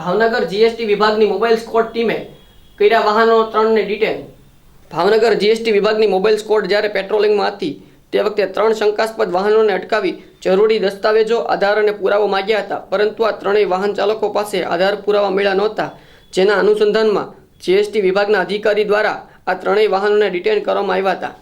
Bhavnagar GST વિભાગની mobile squad ટીમે કર્યા વાહનો ત્રણને ડિટેન ભાવનગર જીએસટી વિભાગની મોબાઈલ સ્કોડ જ્યારે પેટ્રોલિંગમાં હતી, તે વખતે ત્રણ શંકાસ્પદ વાહનોને અટકાવી જરૂરી દસ્તાવેજો, આધાર અને પુરાવો માગ્યા હતા. પરંતુ આ ત્રણેય વાહન ચાલકો પાસે આધાર પુરાવા મળ્યા નહોતા. જેના અનુસંધાનમાં જીએસટી વિભાગના અધિકારી દ્વારા આ ત્રણેય વાહનોને ડિટેન કરવામાં આવ્યા હતા.